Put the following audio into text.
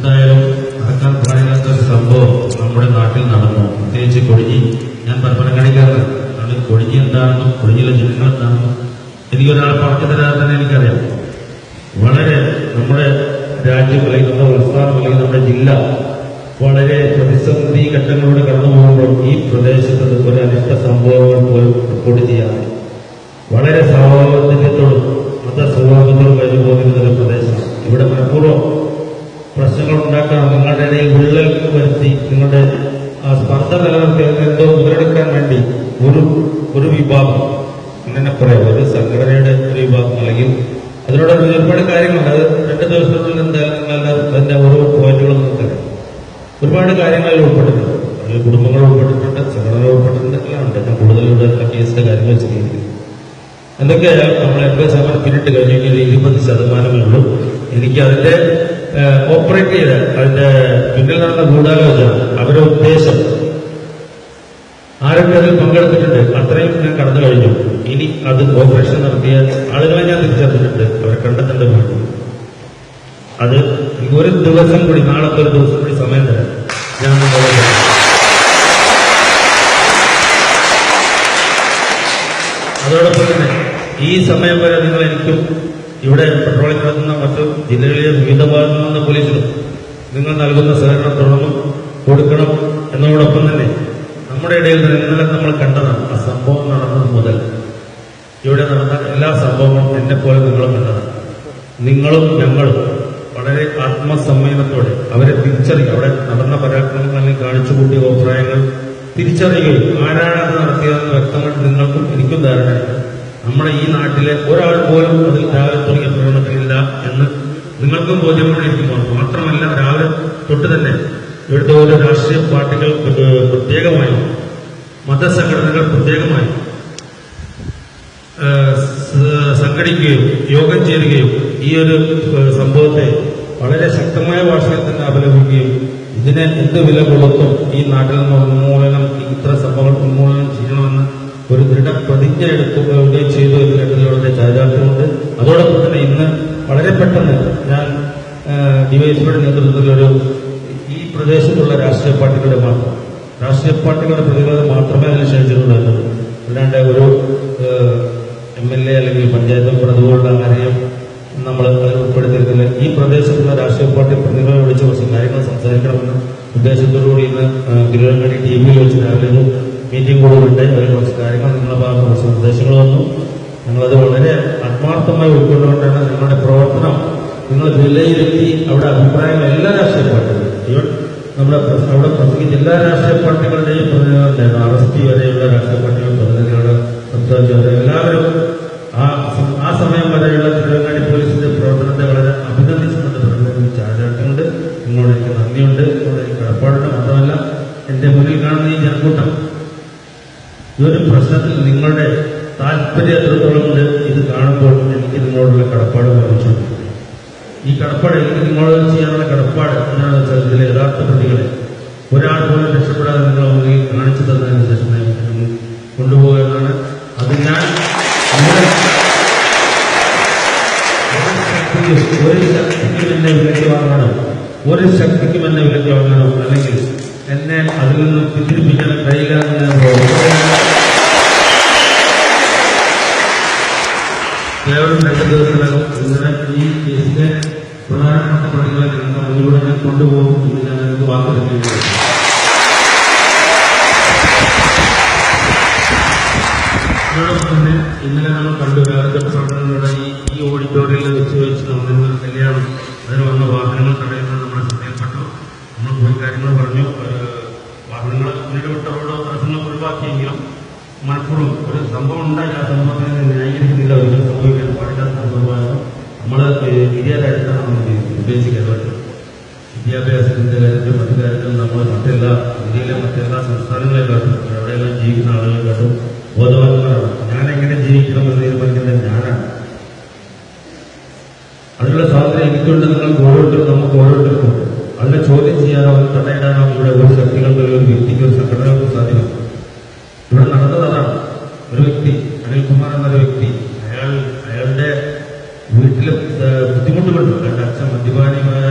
എന്തായാലും നടക്കാൻ പാടില്ലാത്ത ഒരു സംഭവം നമ്മുടെ നാട്ടിൽ നടന്നു. പ്രത്യേകിച്ച് കൊടിഞ്ഞി. ഞാൻ പരപ്പനങ്ങാടിക്കാരൻ അതുകൊണ്ട് കൊടിഞ്ഞി എന്താണെന്നും കൊടിഞ്ഞിലെ ജനങ്ങൾ എന്താണെന്നും എനിക്കൊരാളെ പറഞ്ഞു തന്നെ എനിക്കറിയാം. വളരെ നമ്മുടെ രാജ്യം അല്ലെങ്കിൽ നമ്മുടെ സംസ്ഥാനം അല്ലെങ്കിൽ നമ്മുടെ ജില്ല വളരെ പ്രതിസന്ധി ഘട്ടങ്ങളിലൂടെ കടന്നു പോകുമ്പോൾ ഈ പ്രദേശത്ത് ഒരു അനിഷ്ട സംഭവങ്ങൾ പോലും റിപ്പോർട്ട് ചെയ്യാറുണ്ട് വളരെ സ്വാഭാവികത്തോടും മതസ്വഭാവത്തോടും കഴിഞ്ഞു പോകുന്ന ഒരു പ്രദേശമാണ് ഇവിടെ മനഃപൂർവം നിങ്ങളുടെ ആ സ്പർദ്ധ നിലനിർത്തിയത് എന്തോ മുതലെടുക്കാൻ വേണ്ടി ഒരു ഒരു വിഭാഗം അങ്ങനെ പറയാം ഒരു സംഘടനയുടെ ഒരു വിഭാഗം അല്ലെങ്കിൽ അതിനോട് ഒരുപാട് കാര്യങ്ങളുണ്ട് അത് രണ്ട് ദിവസത്തിനുള്ളിൽ എന്തായാലും നിങ്ങളെല്ലാം അതിന്റെ ഓരോ പോയിന്റുകളും നോക്കാം ഒരുപാട് കാര്യങ്ങളിൽ ഉൾപ്പെട്ടിട്ടുണ്ട്. അതിൽ കുടുംബങ്ങൾ ഉൾപ്പെട്ടിട്ടുണ്ട് സംഘടന ഉൾപ്പെട്ടിട്ടുണ്ട് എല്ലാം ഉണ്ട്. ഞാൻ കൂടുതൽ ഇവിടെ കേസിന്റെ കാര്യങ്ങൾ ചെയ്യുന്നത് എന്തൊക്കെയായാലും നമ്മൾ എൺപത് ശതമാനം പിന്നിട്ട് കഴിഞ്ഞെങ്കിൽ ഇരുപത് ശതമാനമേ ഉള്ളൂ. എനിക്ക് അതിന്റെ ഓപ്പറേറ്റ് ചെയ്ത അതിന്റെ പിന്നിൽ നടന്ന ഗൂഢാലോചന അവരുടെ ഉദ്ദേശം. ആരൊക്കെ അതിൽ പങ്കെടുത്തിട്ടുണ്ട്? അത്രയും ഞാൻ കടന്നു കഴിഞ്ഞു. ഇനി അത് ഓപ്പറേഷൻ നടത്തിയ ആളുകളെ ഞാൻ തിരിച്ചറിഞ്ഞിട്ടുണ്ട്. അവരെ കണ്ടെത്തേണ്ടത് വേണ്ടി അത് ഒരു ദിവസം കൂടി നാളത്തെ ഒരു ദിവസം കൂടി സമയം തരാം. ഞാൻ അതോടൊപ്പം തന്നെ ഈ സമയം വരെ നിങ്ങൾ എനിക്കും ഇവിടെ പെട്രോളിംഗ് നടത്തുന്ന മറ്റ് ജില്ലകളിലെ വിവിധ ഭാഗത്തു നിന്ന് പോലീസിലും നിങ്ങൾ നൽകുന്ന സഹകരണം തുടർന്നും കൊടുക്കണം എന്നതോടൊപ്പം തന്നെ നമ്മുടെ ഇടയിൽ തന്നെ ഇന്നലെ നമ്മൾ കണ്ടതാണ് ആ സംഭവം നടന്നത് മുതൽ. ഇവിടെ നടന്ന എല്ലാ സംഭവങ്ങളും എന്നെ പോലെ നിങ്ങളും കണ്ടതാണ്. നിങ്ങളും ഞങ്ങളും വളരെ ആത്മസമ്മേളനത്തോടെ അവരെ തിരിച്ചറിയുക. അവിടെ നടന്ന പരാക്രമങ്ങൾ അല്ലെങ്കിൽ കാണിച്ചു കൂട്ടിയ അഭിപ്രായങ്ങൾ തിരിച്ചറിയുകയും ആരാണ് അത് നടത്തിയതെന്ന് വ്യക്തമായിട്ട് നിങ്ങൾക്കും എനിക്കും ധാരണയുണ്ട്. നമ്മുടെ ഈ നാട്ടിലെ ഒരാൾ പോലും അതിൽ രാവിലെ തുടങ്ങിയ പ്രകടനത്തിലില്ല എന്ന് നിങ്ങൾക്കും ബോധ്യപ്പെട്ടിരിക്കുമ്പോൾ മാത്രമല്ല രാവിലെ തൊട്ട് തന്നെ ഇവിടുത്തെ ഓരോ രാഷ്ട്രീയ പാർട്ടികൾ പ്രത്യേകമായി മതസംഘടനകൾ പ്രത്യേകമായി സംഘടിക്കുകയും യോഗം ചേരുകയും ഈ ഒരു സംഭവത്തെ വളരെ ശക്തമായ ഭാഷയിൽ തന്നെ അപലപിക്കുകയും ഇതിനെ എന്ത് വില കൊടുത്തും ഈ നാട്ടിൽ നിന്ന് ഉന്മൂലനം ഇത്ര സംഭവങ്ങൾ ഉന്മൂലനം ചെയ്യണമെന്ന് ഒരു ദൃഢപ്രതിജ്ഞ എടുക്കുകയും ചെയ്തു പെട്ടെന്ന് ഞാൻ ഡിവൈഎസ്പിയുടെ നേതൃത്വത്തിൽ ഒരു ഈ പ്രദേശത്തുള്ള രാഷ്ട്രീയ പാർട്ടികളുടെ മാത്രം രാഷ്ട്രീയ പാർട്ടികളുടെ പ്രതിരോധം മാത്രമേ അതിന് ക്ഷണിച്ചിട്ടുള്ളൂ അല്ലാണ്ട് ഒരു എം എൽ എ അല്ലെങ്കിൽ പഞ്ചായത്ത് മെമ്പർ കാര്യം നമ്മൾ അതിൽ ഉൾപ്പെടുത്തിയിരുന്നില്ല. ഈ പ്രദേശത്തുള്ള രാഷ്ട്രീയ പാർട്ടി പ്രതിനിധികളെ വിളിച്ച് കുറച്ച് കാര്യങ്ങൾ സംസാരിക്കണമെന്ന് ഉദ്ദേശത്തോടുകൂടി ഇന്ന് തിരുവനന്തപുരം ടി വിയിൽ വെച്ച് രാവിലെ മീറ്റിംഗ് കൂടെ അതിൽ കുറച്ച് കാര്യങ്ങൾ നിങ്ങളുടെ ഭാഗത്ത് കുറച്ച് പ്രസംഗിച്ച എല്ലാ രാഷ്ട്രീയ പാർട്ടികളുടെയും പ്രതിനിധികളുണ്ടായിരുന്നു ആർ വരെയുള്ള രാഷ്ട്രീയ പാർട്ടികളുടെ പ്രതിനിധികളുടെ സംസാരിച്ചു എല്ലാവരും ആ ആ സമയം വരെയുള്ള തിരുവങ്ങാടി പോലീസിന്റെ പ്രവർത്തനത്തെ വളരെ അഭിനന്ദിച്ചുകൊണ്ട് പ്രതിനിധി ചാർജാട്ടുണ്ട് നിങ്ങളോട് എനിക്ക് നന്ദിയുണ്ട്. നിങ്ങളോട് എനിക്ക് കടപ്പാടുണ്ട്. മാത്രമല്ല എന്റെ മുന്നിൽ കാണുന്ന ഈ ജനക്കൂട്ടം ഈ ഒരു പ്രശ്നത്തിൽ നിങ്ങളുടെ താല്പര്യം എത്രത്തോളം ഉണ്ട് ഇത് കാണുമ്പോൾ എനിക്ക് നിങ്ങളോടുള്ള കടപ്പാട് വർദ്ധിച്ചുകൊണ്ടിരിക്കുന്നു. ഈ കടപ്പാട് എനിക്ക് നിങ്ങളോട് ചെയ്യാനുള്ള കടപ്പാട് എന്നാണ് വെച്ചാൽ ഇതിലെ യഥാർത്ഥ പ്രതികളെ ഒരാൾ പോലും രക്ഷപ്പെടാതെ നിങ്ങൾ മുന്നിൽ കാണിച്ചു തന്നതിന് ശേഷമായി കൊണ്ടുപോകുക അത് ഞാൻ ഒരു ശക്തിക്കും എന്നെ വിലക്കി വാങ്ങാനോ ഒരു ശക്തിക്കും എന്നെ വിലക്കി വാങ്ങാനോ അല്ലെങ്കിൽ എന്നെ അതിൽ നിന്ന് പിന്തിരിപ്പിക്കാൻ കഴിയില്ല എന്ന് ഞാൻ പറയുന്നു. കേവലം രണ്ട് ദിവസത്തിനകം ഇന്നലെ ഈ കേസിന്റെ പ്രധാനപ്പെട്ട പ്രതികളെ നിങ്ങളുടെ മുന്നിലൂടെ ഞാൻ കൊണ്ടുപോകും എന്ന് ഞാൻ നിങ്ങൾക്ക് വാക്കുതരുകയാണ് അതോടൊപ്പം തന്നെ ഇന്നലെ നമ്മൾ കണ്ടു വേറെ പ്രവർത്തനങ്ങളുടെ ഈ ഓഡിറ്റോറിയത്തിൽ വെച്ച് വെച്ച് നടന്നിരുന്ന കല്യാണം അതിന് വന്ന വാഹനങ്ങൾ തടയുന്നത് നമ്മുടെ ശ്രദ്ധയിൽപ്പെട്ടു. നമ്മൾ പോയി കാര്യങ്ങൾ പറഞ്ഞു. വാഹനങ്ങൾ ഇടപെട്ടവരുടെ പ്രശ്നങ്ങൾ ഒഴിവാക്കിയെങ്കിലും മലപ്പുറം ഒരു സംഭവം ഉണ്ടായി ആ സംഭവത്തിനെ ന്യായീകരിക്കുന്നില്ല വിദ്യാഭ്യാസത്തിന്റെ കാര്യത്തിലും മറ്റു കാര്യത്തിലും നമ്മൾ മറ്റെല്ലാ ഇന്ത്യയിലെ മറ്റെല്ലാ സംസ്ഥാനങ്ങളെക്കാട്ടും എവിടെയെല്ലാം ജീവിക്കുന്ന ആളുകളെക്കാട്ടും ബോധവാന്മാരാണ്. ഞാൻ എങ്ങനെ ജീവിക്കണമെന്ന് തീരുമാനിക്കുന്നത് ഞാനാണ്. അതിനുള്ള സ്വാതന്ത്ര്യം എനിക്കുണ്ട് നിങ്ങൾ ഓരോരുത്തരും നമുക്ക് ഓരോരുത്തർക്കും അതിനെ ചോദ്യം ചെയ്യാനോ അതിന് തടയിടാനോ ഇവിടെ ഒരു ശക്തികൾക്ക് ഒരു വ്യക്തിക്ക് ഒരു സംഘടനകൾക്ക് സാധ്യമല്ല. ഇവിടെ നടന്നതാണ് ഒരു വ്യക്തി അനിൽകുമാർ എന്നൊരു വ്യക്തി അയാൾ അയാളുടെ വീട്ടിൽ ബുദ്ധിമുട്ടുകളുണ്ട്. അയാളുടെ അച്ഛൻ മദ്യപാനിയുമായ